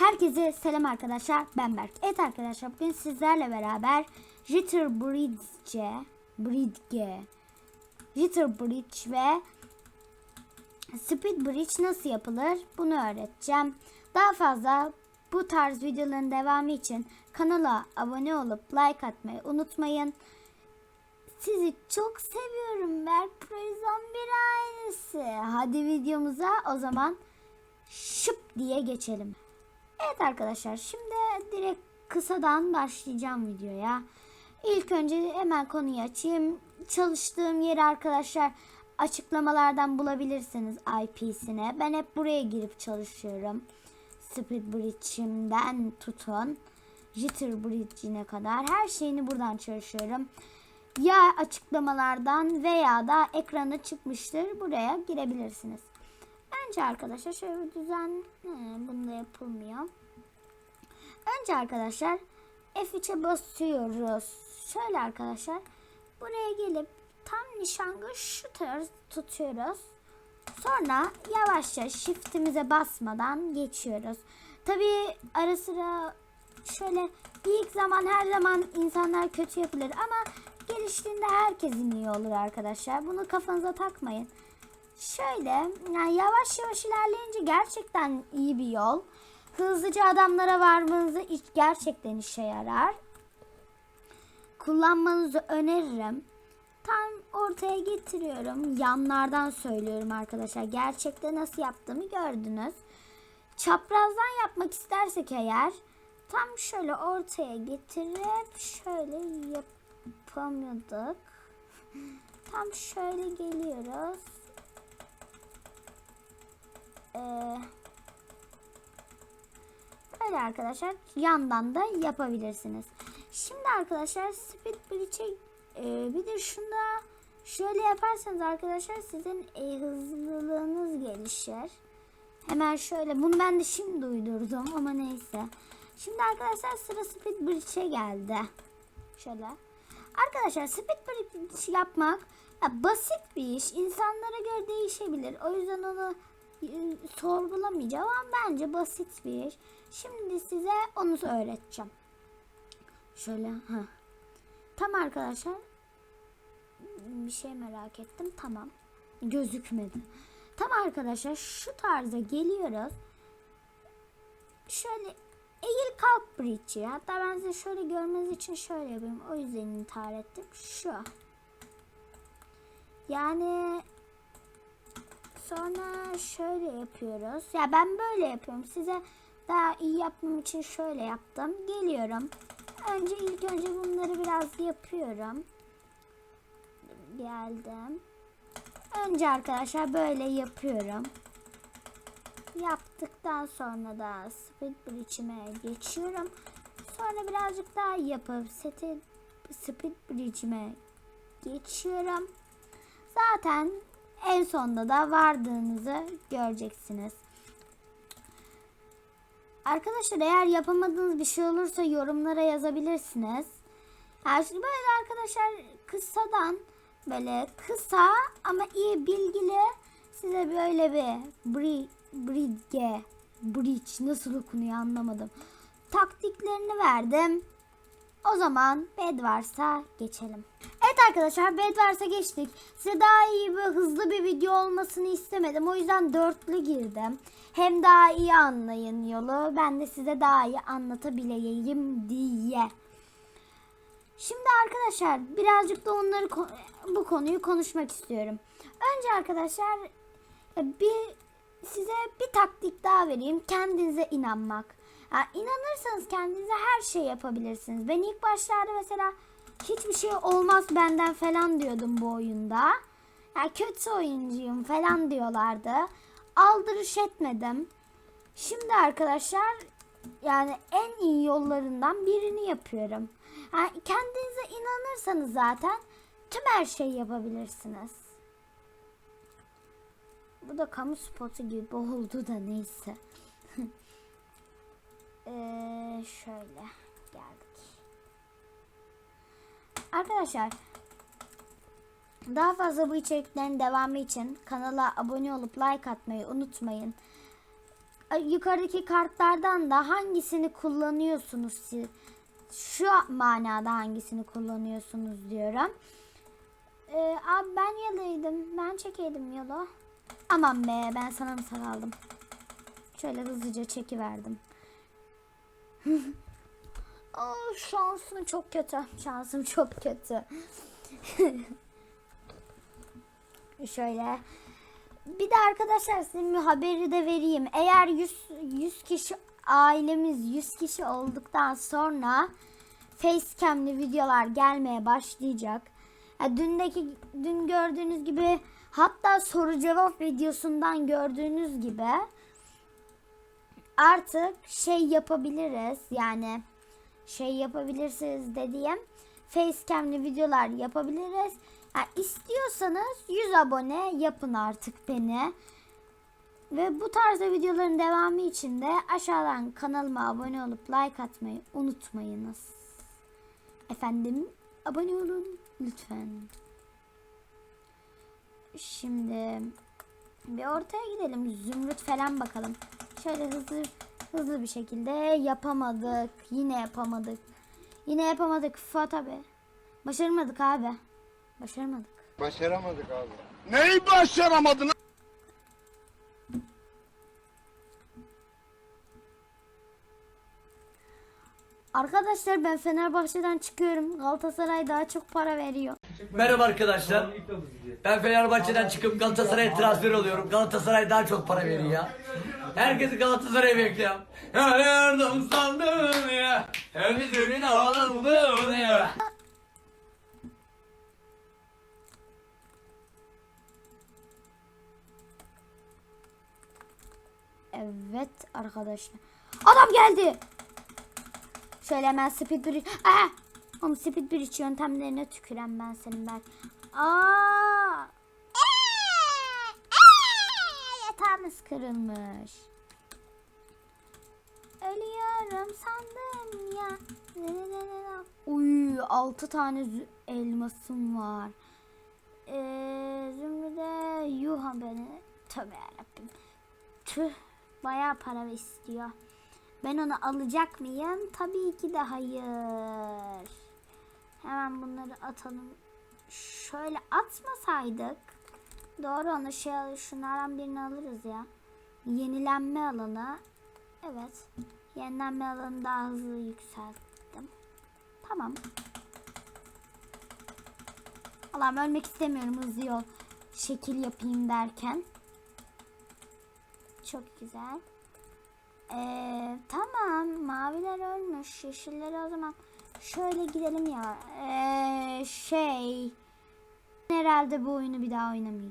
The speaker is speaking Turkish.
Herkese selam arkadaşlar. Ben Berk. Evet arkadaşlar bugün sizlerle beraber Jitter Bridge, Bridge, Jitter Bridge ve Speed Bridge nasıl yapılır bunu öğreteceğim. Daha fazla bu tarz videoların devamı için kanala abone olup like atmayı unutmayın. Sizi çok seviyorum Berk Proizon bir ailesi. Hadi videomuza o zaman şıp diye geçelim. Evet arkadaşlar şimdi direkt kısadan başlayacağım videoya. İlk önce hemen konuyu açayım. Çalıştığım yeri arkadaşlar açıklamalardan bulabilirsiniz IP'sine. Ben hep buraya girip çalışıyorum. Speed Bridge'imden tutun. Jitter Bridge'ine kadar her şeyini buradan çalışıyorum. Ya açıklamalardan veya da ekrana çıkmıştır. Buraya girebilirsiniz. Önce arkadaşlar şöyle bir düzen He, bunda yapılmıyor. Önce arkadaşlar F3'e basıyoruz. Şöyle arkadaşlar buraya gelip tam nişangı şu tutuyoruz. Sonra yavaşça shift'imize basmadan geçiyoruz. Tabi ara sıra şöyle ilk zaman her zaman insanlar kötü yapılır ama geliştiğinde herkesin iyi olur arkadaşlar. Bunu kafanıza takmayın. Şöyle yani yavaş yavaş ilerleyince gerçekten iyi bir yol. Hızlıca adamlara varmanızı gerçekten işe yarar. Kullanmanızı öneririm. Tam ortaya getiriyorum. Yanlardan söylüyorum arkadaşlar. Gerçekte nasıl yaptığımı gördünüz. Çaprazdan yapmak istersek eğer tam şöyle ortaya getirip şöyle yapamıyorduk. Tam şöyle geliyoruz. Ee, böyle arkadaşlar yandan da yapabilirsiniz. Şimdi arkadaşlar speed bridge'e e, bir de şunda şöyle yaparsanız arkadaşlar sizin e, hızlılığınız gelişir. Hemen şöyle bunu ben de şimdi uydurdum ama neyse. Şimdi arkadaşlar sıra speed bridge'e geldi. Şöyle. Arkadaşlar speed bridge yapmak ya basit bir iş. İnsanlara göre değişebilir. O yüzden onu sorgulamayacağım ama bence basit bir iş. Şimdi size onu öğreteceğim. Şöyle ha. Tam arkadaşlar bir şey merak ettim. Tamam. Gözükmedi. Tam arkadaşlar şu tarza geliyoruz. Şöyle eğil kalk bridge'i. Hatta ben size şöyle görmeniz için şöyle yapayım. O yüzden intihar ettim. Şu. Yani sonra şöyle yapıyoruz. Ya ben böyle yapıyorum. Size daha iyi yapmam için şöyle yaptım. Geliyorum. Önce ilk önce bunları biraz yapıyorum. Geldim. Önce arkadaşlar böyle yapıyorum. Yaptıktan sonra da speed bridge'ime geçiyorum. Sonra birazcık daha yapıp seti speed bridge'ime geçiyorum. Zaten en sonda da vardığınızı göreceksiniz. Arkadaşlar eğer yapamadığınız bir şey olursa yorumlara yazabilirsiniz. Yani şimdi böyle arkadaşlar kısadan böyle kısa ama iyi bilgili size böyle bir bri, bridge, bridge nasıl okunuyor anlamadım. Taktiklerini verdim. O zaman Bedwars'a geçelim. Arkadaşlar Bedwars'a geçtik. Size daha iyi ve hızlı bir video olmasını istemedim. O yüzden dörtlü girdim. Hem daha iyi anlayın yolu. Ben de size daha iyi anlatabileyim diye. Şimdi arkadaşlar birazcık da onları bu konuyu konuşmak istiyorum. Önce arkadaşlar e, bir size bir taktik daha vereyim. Kendinize inanmak. Ya inanırsanız kendinize her şey yapabilirsiniz. Ben ilk başlarda mesela hiçbir şey olmaz benden falan diyordum bu oyunda. Ya kötü oyuncuyum falan diyorlardı. Aldırış etmedim. Şimdi arkadaşlar yani en iyi yollarından birini yapıyorum. Yani kendinize inanırsanız zaten tüm her şeyi yapabilirsiniz. Bu da kamu spotu gibi oldu da neyse. Ee, şöyle Arkadaşlar daha fazla bu içeriklerin devamı için kanala abone olup like atmayı unutmayın. yukarıdaki kartlardan da hangisini kullanıyorsunuz siz? Şu manada hangisini kullanıyorsunuz diyorum. Ee, abi ben yalıydım. Ben çekeydim yolu. Aman be ben sana mı saraldım? Şöyle hızlıca çekiverdim. Aa, şansım çok kötü. Şansım çok kötü. Şöyle. Bir de arkadaşlar size bir haberi de vereyim. Eğer 100, 100 kişi ailemiz 100 kişi olduktan sonra facecam'li videolar gelmeye başlayacak. Ya dündeki dün gördüğünüz gibi hatta soru cevap videosundan gördüğünüz gibi artık şey yapabiliriz. Yani şey yapabilirsiniz dediğim facecam'li videolar yapabiliriz. Yani istiyorsanız 100 abone yapın artık beni. Ve bu tarzda videoların devamı için de aşağıdan kanalıma abone olup like atmayı unutmayınız. Efendim abone olun lütfen. Şimdi bir ortaya gidelim. Zümrüt falan bakalım. Şöyle hızlı hızlı bir şekilde yapamadık. Yine yapamadık. Yine yapamadık Fuat abi. Başaramadık abi. Başaramadık. Başaramadık abi. Neyi başaramadın? Arkadaşlar ben Fenerbahçe'den çıkıyorum. Galatasaray daha çok para veriyor. Merhaba arkadaşlar. Ben Fenerbahçe'den çıkıp Galatasaray'a transfer oluyorum. Galatasaray daha çok para veriyor ya. Herkesi Galatasaray'a bekliyorum. Ya yardım sandım ya. Hepsinin ağladım ya. Evet arkadaşlar. Adam geldi. Şöyle hemen speed bridge. Aa! Oğlum speed bridge yöntemlerine tüküren ben senin ben. Aa! Ee! Ee! Yatağımız kırılmış. Ölüyorum sandım ya. Uy, altı tane elmasım var. Ee, Zümrüde yuha beni. Tövbe yarabbim. Tüh bayağı para istiyor. Ben onu alacak mıyım? Tabii ki de hayır. Hemen bunları atalım. Şöyle atmasaydık. Doğru onu şey şunlardan birini alırız ya. Yenilenme alanı. Evet. Yenilenme alanı daha hızlı yükselttim. Tamam. Allah'ım ölmek istemiyorum hızlı yol. Şekil yapayım derken. Çok güzel. Ee, tamam. Maviler ölmüş. Yeşilleri o zaman şöyle gidelim ya. Ee, şey. Herhalde bu oyunu bir daha oynamayacağım.